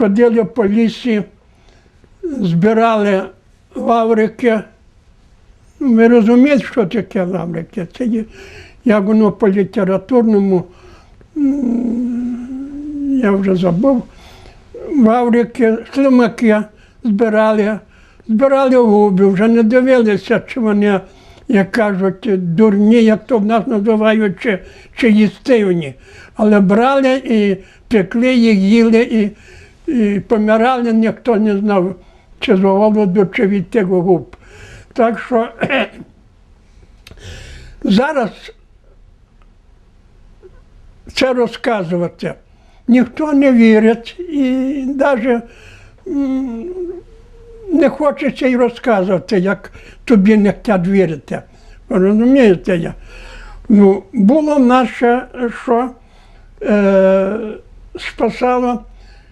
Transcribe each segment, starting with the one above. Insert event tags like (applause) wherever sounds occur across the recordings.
ходили по лісі, збирали лаврики. Ви розумієте, що таке лаврики? Це як воно по літературному, я вже забув, лаврики, слимаки збирали, збирали губи, вже не дивилися, чи вони, як кажуть, дурні, як то в нас називають, чи, чи їстивні. Але брали і пекли їх, їли і, і помирали, ніхто не знав, чи з голоду, чи від тих губ. Так що (clears throat) зараз це розказувати. Ніхто не вірить і навіть не хочеться й розказувати, як тобі не хочуть вірити. Розумієте я? Ну, було наше, що е, спасало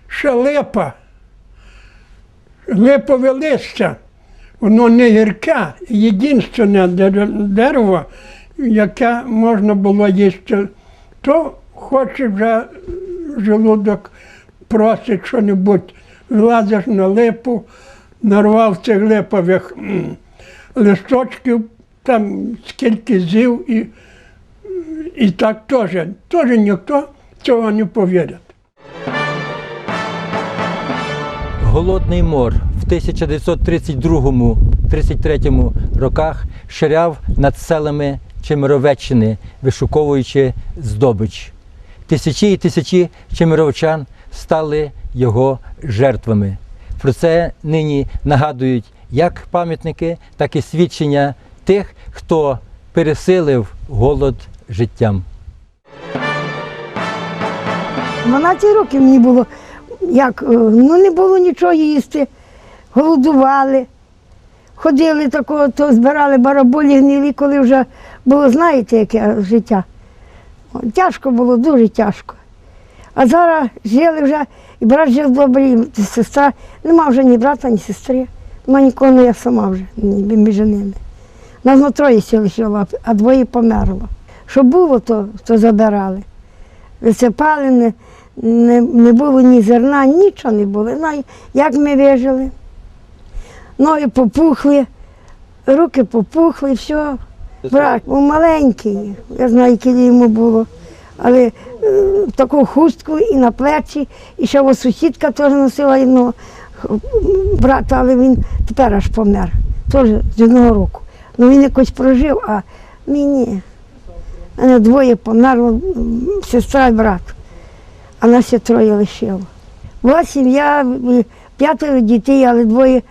ще липа. Липове листя. Воно не гірке, єдине дерево, яке можна було їсти. То хоче вже желудок просить що-небудь, влазиш на липу, нарвав цих липових листочків, там скільки зів, і, і так теж. Теж ніхто цього не повірить. Голодний мор в 1932-33 роках ширяв над селами Чемеровеччини, вишуковуючи здобич. Тисячі і тисячі чемеровчан стали його жертвами. Про це нині нагадують як пам'ятники, так і свідчення тих, хто пересилив голод життям. 12 років мені було, як, е, ну не було нічого їсти, голодували. Ходили такого, то збирали бараболі гнилі, коли вже було, знаєте, яке життя. Тяжко було, дуже тяжко. А зараз жили вже, і брат жив добрий, і сестра. Нема вже ні брата, ні сестри. Нема нікого, ну я сама вже між ними. Нас на троє сіли жила, а двоє померло. Що було, то, то забирали. Висипали, не, не, було ні зерна, нічого не було. Ну, як ми вижили? Ноги попухли, руки попухли, все. Брат був маленький, я знаю, скільки йому було. Але е, таку хустку і на плечі, і ще ось сусідка теж носила одного брата, але він тепер аж помер. Теж з одного року. Ну він якось прожив, а мені. Мене двоє померло, сестра і брат, а нас ще троє лишило. Була сім'я, п'ятеро дітей, але двоє е,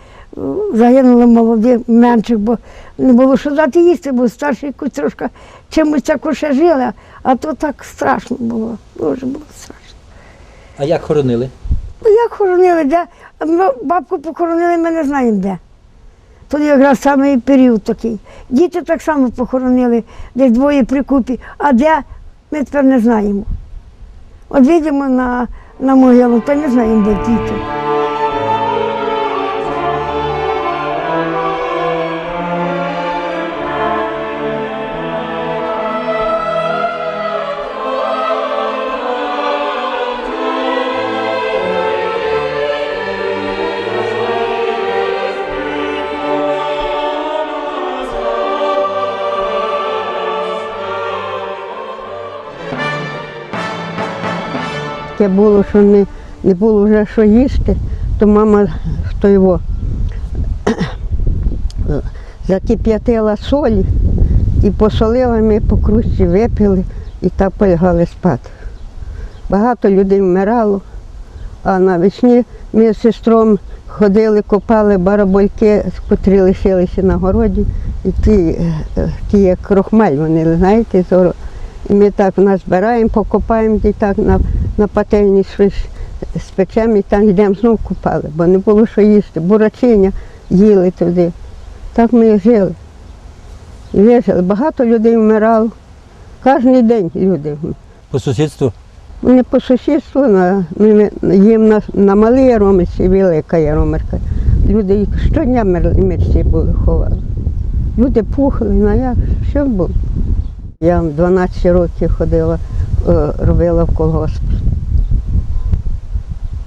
загинули молоді, менших, бо не було що дати їсти, бо старші якось трошки чимось тако ще жили, а то так страшно було, дуже було страшно. А як хоронили? Ну як хоронили, де? Ну, бабку похоронили, ми не знаємо де. Тут якраз саме період такий. Діти так само похоронили, десь двоє при купі, а де ми тепер не знаємо. От їдемо на, на могилу, то не знаємо, де діти. Таке було, що не, не було вже що їсти, то мама хто його (clears throat) закип'ятила солі і посолила, ми по кружці випили і так полягали спати. Багато людей вмирало, а навесні ми з сестром ходили, копали барабольки, котрі лишилися на городі, і ті, е, ті як крохмаль, вони, знаєте, з горо- і ми так назбираємо, покопаємо і так на, на пательні щось спечемо і там йдемо знов купали, бо не було що їсти. Бурачиня їли туди. Так ми жили. Вижили. Багато людей вмирало. Кожен день люди. По сусідству? Не по сусідству, на, ми- їм на, на малій Яромирці, велика Яромирка. Люди щодня мер- мерці були ховали. Люди пухли, ну як, що було? Я 12 років ходила, е, робила в колгосп.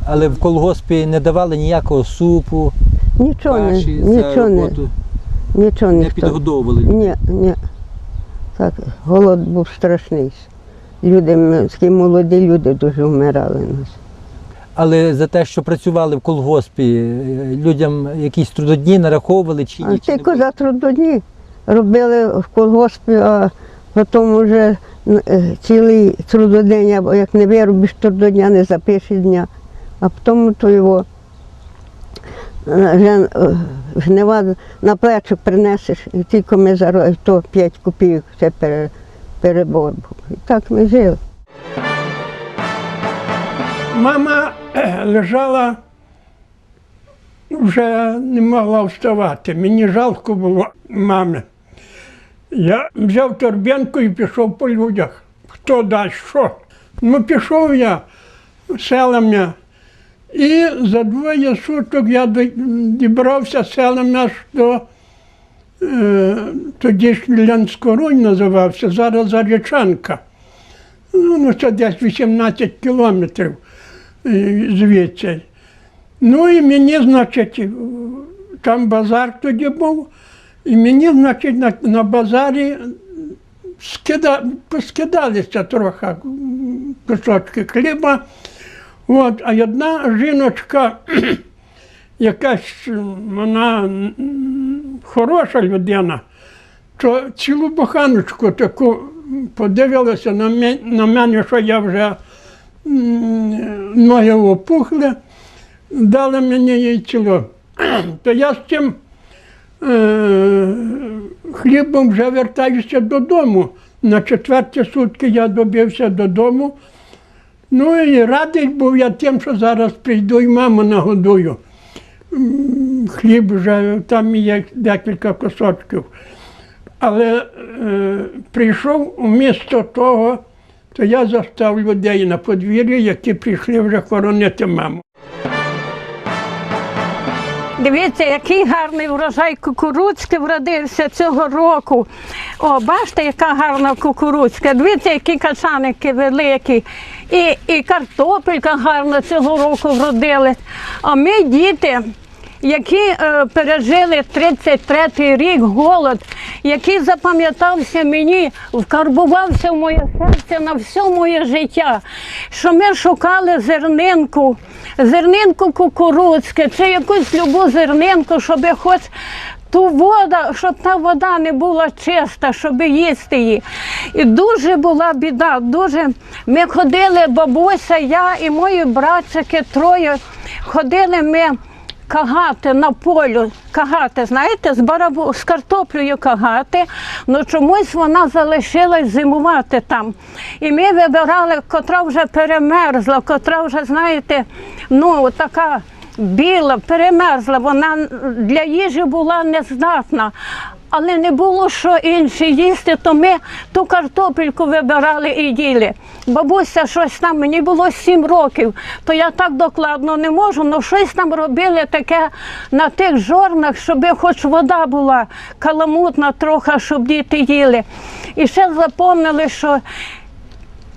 Але в колгоспі не давали ніякого супу, Нічого не, нічого не, нічого не підгодовували. Ні, ні. Так, голод був страшний. Люди, м- такі молоді люди дуже вмирали нас. Але за те, що працювали в колгоспі, е, людям якісь трудодні нараховували чи А ні? не тільки за трудодні робили в колгоспі, а потім вже е, цілий трудодень, або як не виробиш трудодня, не запишеш дня. А потім то його е, вже, е, жнива на плечі принесеш, і тільки ми заро- то 5 копійок це пере, перебор. І так ми жили. Мама лежала, вже не могла вставати. Мені жалко було мами. Я взяв торбинку і пішов по людях. Хто дасть що? Ну, пішов я селами. І за двоє суток я дібрався селом аж до е, тоді ж Лянськорунь називався, зараз Зарічанка. Ну, ну, це десь 18 кілометрів е, звідси. Ну і мені, значить, там базар тоді був, і мені, значить, на, на базарі скида, поскидалися трохи кусочки хліба. От, а одна жіночка, (clears throat) якась вона хороша людина, то цілу буханочку таку подивилася на мене, на мене що я вже ноги опухли, дала мені їй цілу. (clears throat) То я з цим хлібом вже вертаюся додому. На четверті сутки я добився додому. Ну і радий був я тим, що зараз прийду і маму нагодую. Хліб вже там є декілька кусочків. Але е, прийшов у місто того, то я застав людей на подвір'ї, які прийшли вже хоронити маму. Дивіться, який гарний врожай кукурудзки вродився цього року. О, бачите, яка гарна кукурудзка. Дивіться, які качаники великі. І, і картопелька гарна цього року вродилась. А ми діти. Які е, пережили 33-й рік голод, який запам'ятався мені, вкарбувався в моє серце на все моє життя, що ми шукали зернинку, зернинку кукурудзки, чи якусь любу зернинку, щоб хоч ту воду, щоб та вода не була чиста, щоб їсти її. І дуже була біда. Дуже ми ходили, бабуся, я і мої братчики троє ходили ми. Кагати на полю, кагати, знаєте, з барабу, з картоплею кагати, але чомусь вона залишилась зимувати там. І ми вибирали, котра вже перемерзла, котра вже, знаєте, ну така біла, перемерзла, вона для їжі була нездатна. Але не було що інше їсти, то ми ту картопельку вибирали і їли. Бабуся щось там, мені було сім років, то я так докладно не можу, але щось там робили таке на тих жорнах, щоб хоч вода була каламутна трохи, щоб діти їли. І ще запомнили, що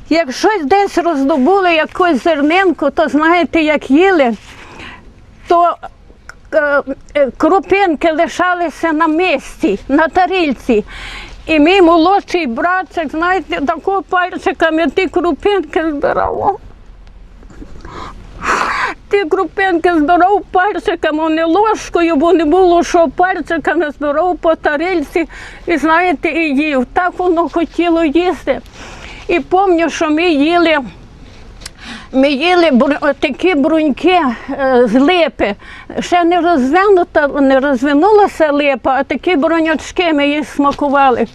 як щось десь роздобули, якусь зернинку, то знаєте, як їли, то крупинки лишалися на місці, на тарільці. І мій молодший братчик, знаєте, такого пальчиками ті крупинки збирав. Ті крупинки збирав пальчиками, не ложкою, бо не було що пальчиками збирав по тарільці і знаєте, і їв. Так воно хотіло їсти. І пам'ятаю, що ми їли. Ми їли такі бруньки е, з липи. Ще не розвинута, не розвинулася липа, а такі бруньочки ми їх смакували.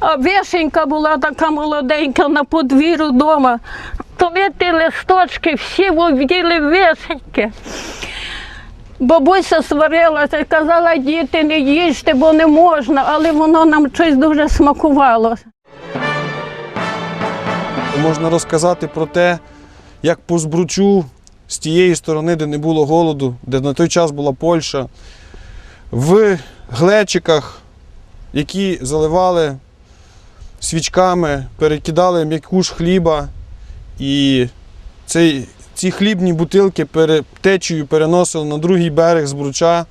А вишенька була така молоденька на подвір'ю вдома. То ми ті листочки всі в'їли вишеньки. Бабуся сварилася і казала, діти, не їжте, бо не можна, але воно нам щось дуже смакувало. Можна розказати про те, як по збручу з тієї сторони, де не було голоду, де на той час була Польща, в глечиках, які заливали свічками, перекидали м'якуш хліба, і цей, ці хлібні бутилки пере, течією переносили на другий берег з Бруча.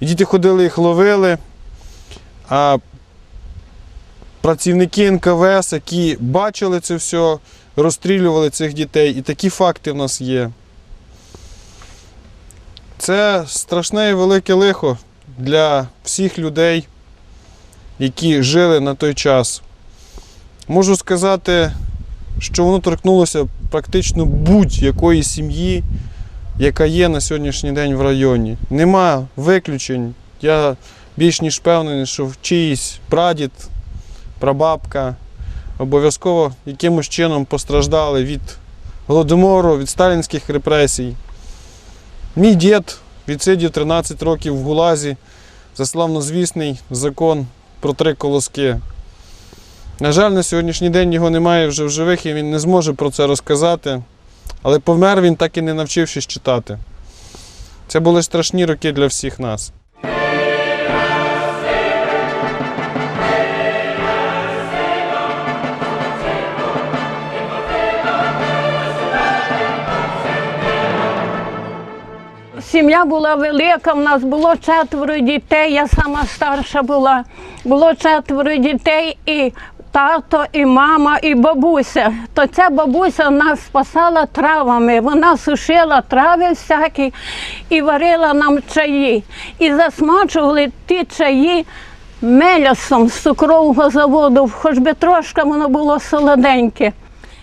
І діти ходили їх ловили. А працівники НКВС, які бачили це все, розстрілювали цих дітей. І такі факти в нас є. Це страшне і велике лихо для всіх людей, які жили на той час. Можу сказати, що воно торкнулося практично будь-якої сім'ї, яка є на сьогоднішній день в районі. Нема виключень. Я більш ніж впевнений, що в чиїсь прадід, прабабка обов'язково якимось чином постраждали від голодомору, від сталінських репресій. Мій дід відсидів 13 років в Гулазі за славнозвісний закон про три колоски. На жаль, на сьогоднішній день його немає вже в живих і він не зможе про це розказати. Але помер він так і не навчившись читати. Це були страшні роки для всіх нас. Сім'я була велика, в нас було четверо дітей, я сама старша була. Було четверо дітей і тато, і мама, і бабуся. То ця бабуся нас спасала травами. Вона сушила трави всякі і варила нам чаї. І засмачували ті чаї мелясом з цукрового заводу, хоч би трошки воно було солоденьке.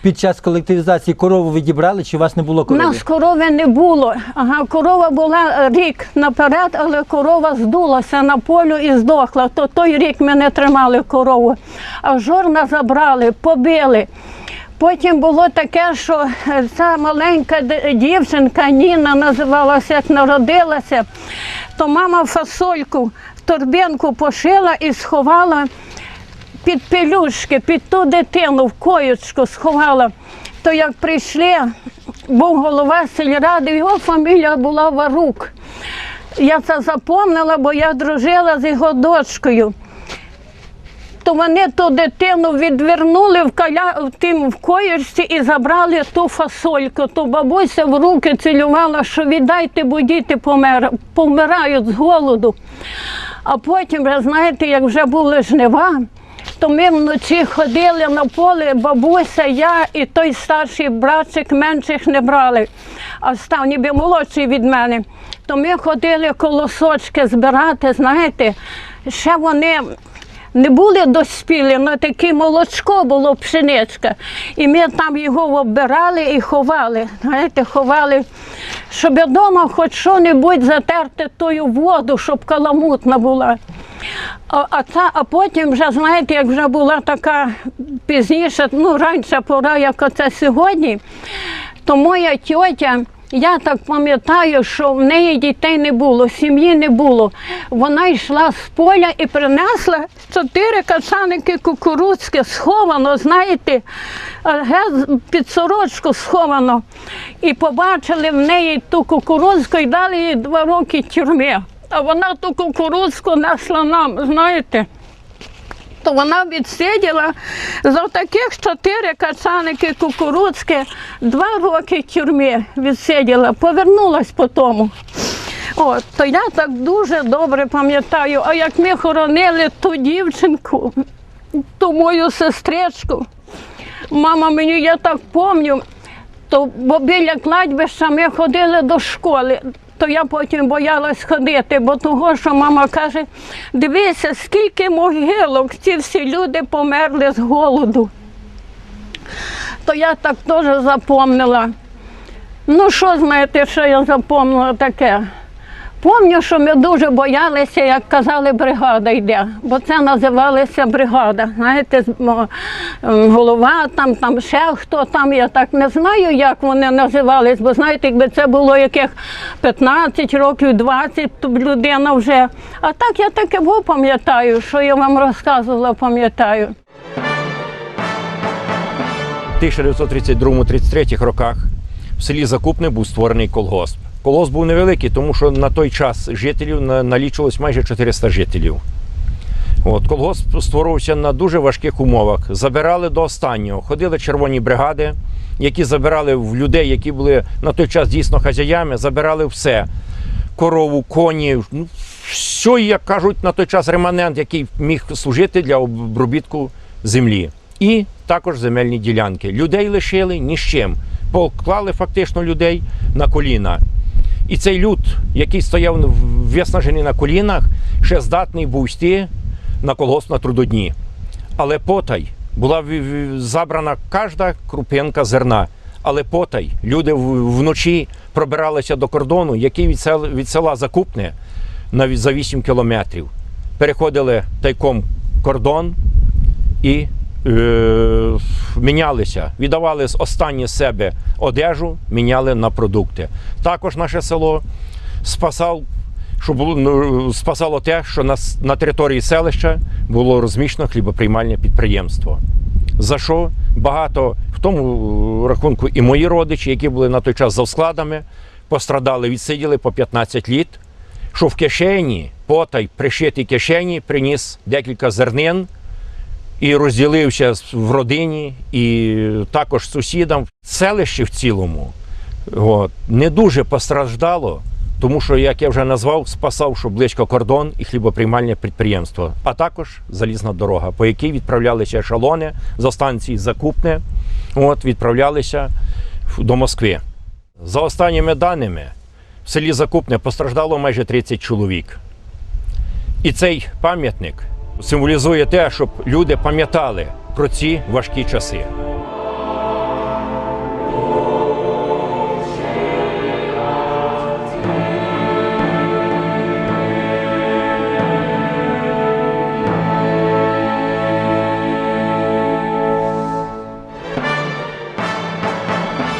Під час колективізації корову відібрали, чи у вас не було У корови? нас корови не було. Ага, корова була рік наперед, але корова здулася на полю і здохла. То той рік ми не тримали корову. А жорна забрали, побили. Потім було таке, що ця маленька дівчинка Ніна називалася, як народилася, то мама фасольку торбинку пошила і сховала під пелюшки, під ту дитину в коєчку сховала. То як прийшли, був голова сільради, його фамілія була Варук. Я це запомнила, бо я дружила з його дочкою. То вони ту дитину відвернули в каля в тим в коєчці і забрали ту фасольку. То бабуся в руки цілювала, що віддайте, бо діти помер, помирають з голоду. А потім, ви знаєте, як вже були жнива, то ми вночі ходили на поле, бабуся, я і той старший братчик менших не брали, а став ніби молодший від мене. То ми ходили колосочки збирати, знаєте, ще вони. Не були доспілі, але таке молочко було пшеничка. І ми там його оббирали і ховали. Знаєте, ховали, щоб вдома хоч що-небудь затерти тою воду, щоб каламутна була. А, а, це, а потім вже, знаєте, як вже була така пізніше, ну раніше пора, як оце сьогодні, то моя тьотя. Я так пам'ятаю, що в неї дітей не було, сім'ї не було. Вона йшла з поля і принесла чотири качаники кукурудзки, сховано, знаєте, під сорочку сховано. І побачили в неї ту кукурудзку і дали їй два роки тюрми. А вона ту кукурудзку несла нам, знаєте. То вона відсиділа за таких чотири качаники кукурудзки, два роки тюрми відсиділа, повернулась по тому. От, то я так дуже добре пам'ятаю, а як ми хоронили ту дівчинку, ту мою сестричку, мама мені, я так пам'ятаю, то бо біля кладбища ми ходили до школи. То я потім боялась ходити, бо того, що мама каже, дивися, скільки могилок, ці всі люди померли з голоду. То я так теж запомнила. Ну, що знаєте, що я запомнила таке? Пам'ятаю, що ми дуже боялися, як казали, бригада йде, бо це називалася бригада. Знаєте, голова там, там ще хто там. Я так не знаю, як вони називались, бо знаєте, якби це було яких 15 років, 20, то людина вже. А так я таке був пам'ятаю, що я вам розказувала, пам'ятаю. У 1932-33 роках в селі Закупне був створений колгосп. Колгосп був невеликий, тому що на той час жителів на- налічувалось майже 400 жителів. От, колгосп створився на дуже важких умовах. Забирали до останнього. Ходили червоні бригади, які забирали в людей, які були на той час дійсно хазяями, забирали все. Корову, коні, ну, що, як кажуть, на той час реманент, який міг служити для обробітку землі. І також земельні ділянки. Людей лишили ні з чим. Поклали фактично людей на коліна. І цей люд, який стояв виснажений на колінах, ще здатний був йти на колгосп на трудодні. Але потай була забрана кожна крупинка зерна. Але потай люди вночі пробиралися до кордону, який від села, від села Закупне навіть за 8 кілометрів. Переходили тайком кордон і мінялися, віддавали з останнє з себе одежу, міняли на продукти. Також наше село спасав, що було ну, спасало те, що на, на території селища було розміщено хлібоприймальне підприємство. За що багато в тому рахунку і мої родичі, які були на той час за складами, пострадали, відсиділи по 15 літ, що в кишені, потай, пришитій кишені, приніс декілька зернин і розділився в родині, і також сусідам. Селище в цілому от, не дуже постраждало, тому що, як я вже назвав, спасав, що близько кордон і хлібоприймальне підприємство, а також залізна дорога, по якій відправлялися ешелони за станції Закупне, от, відправлялися до Москви. За останніми даними, в селі Закупне постраждало майже 30 чоловік. І цей пам'ятник символізує те, щоб люди пам'ятали про ці важкі часи.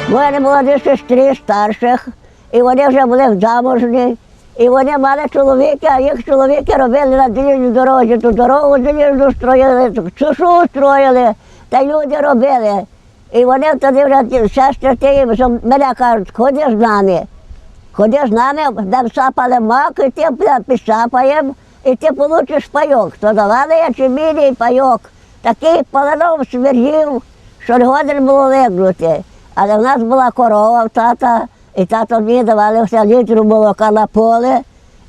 У мене було дві сестри старших, і вони вже були замужні. І вони мали чоловіка, їх чоловіки робили на залізній дорозі, ту дорогу залізну строїли, ту сушу строїли, та люди робили. І вони тоді вже сестри ті, що мене кажуть, ходи з нами. Ходи з нами, нам сапали мак, і ти підсапаємо, і ти получиш пайок. То давали я ячмінний пайок. Такий полонов свіргів, що не годен було легнути. Але в нас була корова тата, і тато мені давали все літру молока на поле.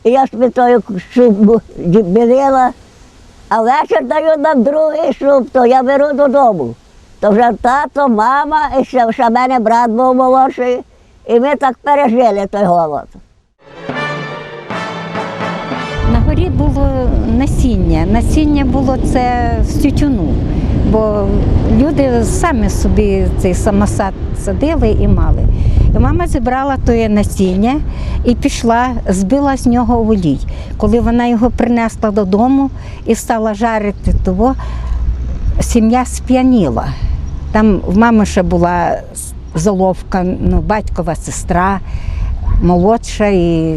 І я тою шубу білила, а ввечір дають нам другий шуб, то я беру додому. То вже тато, мама, і ще, ще мене брат був молодший. І ми так пережили той голод. На горі було насіння. Насіння було це з тютюну, бо люди самі собі цей самосад садили і мали. І мама зібрала тоє насіння і пішла, збила з нього олій. Коли вона його принесла додому і стала жарити того, сім'я сп'яніла. Там в мами ще була золовка, ну, батькова сестра, молодша і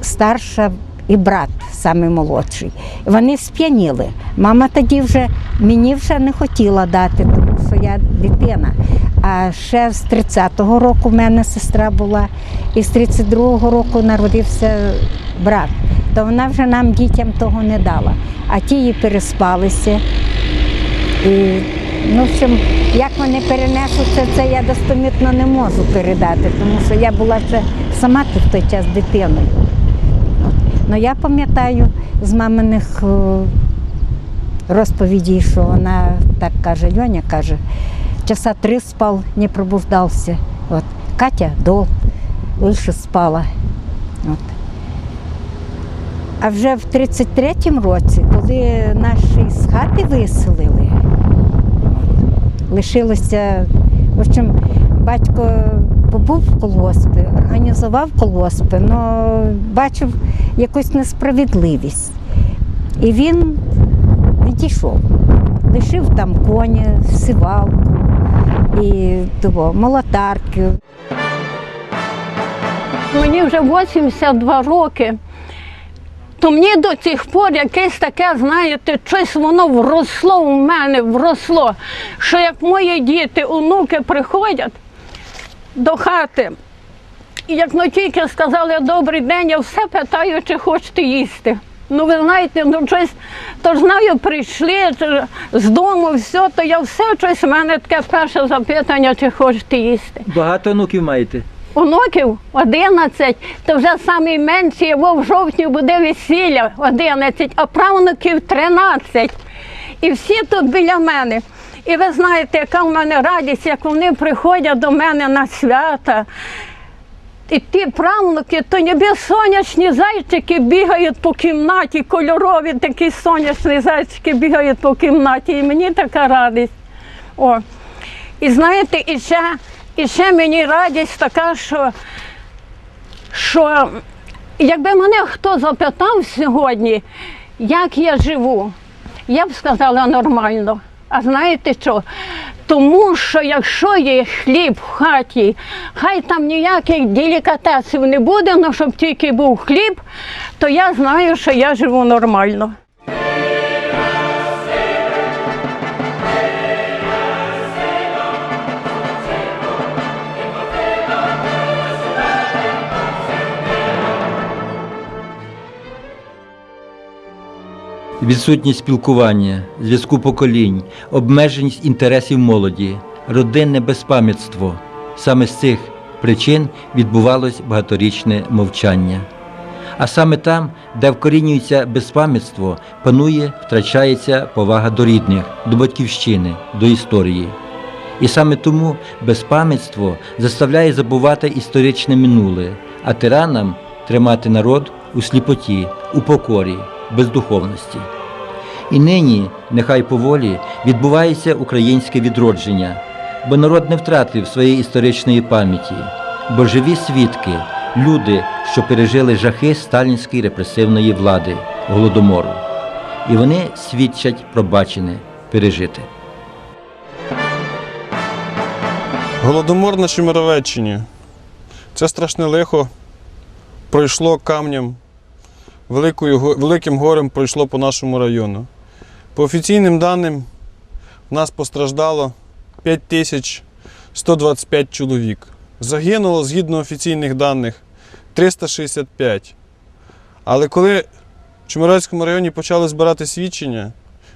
старша, і брат самий молодший. Вони сп'яніли. Мама тоді вже мені вже не хотіла дати, тому що я дитина. А ще з 30-го року в мене сестра була, і з 32-го року народився брат. То вона вже нам дітям того не дала. А ті її переспалися. І, ну, в общем, як вони перенесуться, це я достомітно не можу передати, тому що я була ще сама в той час дитиною. Ну я пам'ятаю з маминих о, розповідей, що вона так каже, Льоня каже, часа три спав, не пробуждався. От. Катя дол, більше спала. От. А вже в 33-му році, коли наші з хати виселили, лишилося, в общем, батько побув в колгоспі, організував колгоспи, але бачив якусь несправедливість. І він відійшов. Лишив там коні, сівалку і того, молотарки. Мені вже 82 роки. То мені до цих пор якесь таке, знаєте, щось воно вросло у мене, вросло, що як мої діти, онуки приходять до хати, і як ну тільки сказали добрий день, я все питаю, чи хочете їсти. Ну, ви знаєте, ну щось, то ж знаю, прийшли з дому, все, то я все щось, у мене таке перше запитання, чи хочете їсти. Багато онуків маєте. Онуків 11, то вже самі менші, його в жовтні буде весілля 11, а правнуків 13. І всі тут біля мене. І ви знаєте, яка в мене радість, як вони приходять до мене на свята. І ті правнуки, то ніби сонячні зайчики бігають по кімнаті, кольорові такі сонячні зайчики бігають по кімнаті. І мені така радість. О. І знаєте, і ще, і ще мені радість така, що, що якби мене хто запитав сьогодні, як я живу, я б сказала нормально. А знаєте що? Тому що якщо є хліб в хаті, хай там ніяких делікатесів не буде, але щоб тільки був хліб, то я знаю, що я живу нормально. Відсутність спілкування, зв'язку поколінь, обмеженість інтересів молоді, родинне безпам'ятство. Саме з цих причин відбувалось багаторічне мовчання. А саме там, де вкорінюється безпам'ятство, панує, втрачається повага до рідних, до батьківщини, до історії. І саме тому безпам'ятство заставляє забувати історичне минуле, а тиранам тримати народ у сліпоті, у покорі, бездуховності. І нині, нехай поволі, відбувається українське відродження, бо народ не втратив своєї історичної пам'яті, бо живі свідки, люди, що пережили жахи сталінської репресивної влади, голодомору. І вони свідчать про бачене, пережите. Голодомор на Чемеровеччині. Це страшне лихо пройшло камнем, великою, великим горем пройшло по нашому району. По офіційним даним, в нас постраждало 5125 чоловік. Загинуло, згідно офіційних даних, 365. Але коли в Чемеровецькому районі почали збирати свідчення,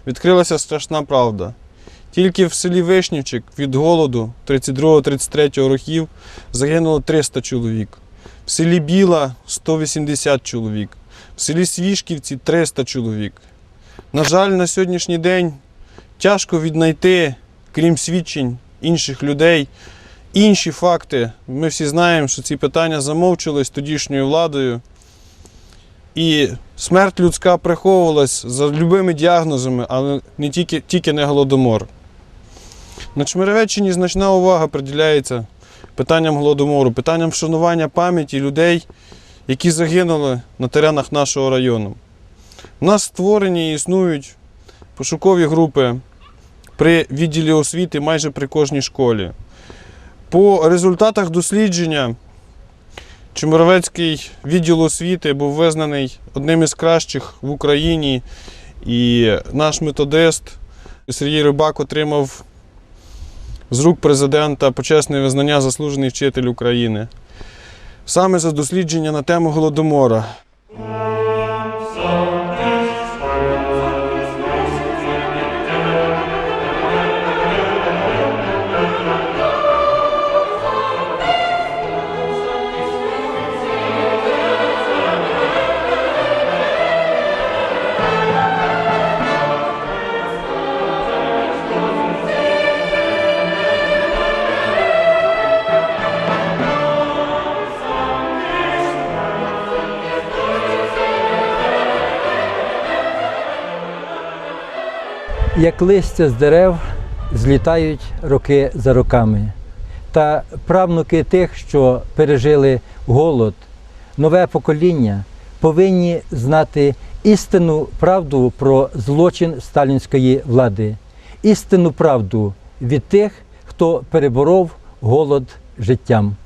відкрилася страшна правда. Тільки в селі Вишнівчик від голоду 32-33 років загинуло 300 чоловік. В селі Біла 180 чоловік. В селі Свішківці 300 чоловік. На жаль, на сьогоднішній день тяжко віднайти, крім свідчень інших людей, інші факти. Ми всі знаємо, що ці питання замовчувались тодішньою владою. І смерть людська приховувалась за любими діагнозами, але не тільки, тільки не голодомор. На Чмеревеччині значна увага приділяється питанням голодомору, питанням вшанування пам'яті людей, які загинули на теренах нашого району. У нас створені і існують пошукові групи при відділі освіти майже при кожній школі. По результатах дослідження Чемеровецький відділ освіти був визнаний одним із кращих в Україні, і наш методист Сергій Рибак отримав з рук президента почесне визнання заслужений вчитель України. Саме за дослідження на тему голодомора. Як листя з дерев злітають роки за роками. Та правнуки тих, що пережили голод, нове покоління повинні знати істинну правду про злочин сталінської влади, істинну правду від тих, хто переборов голод життям.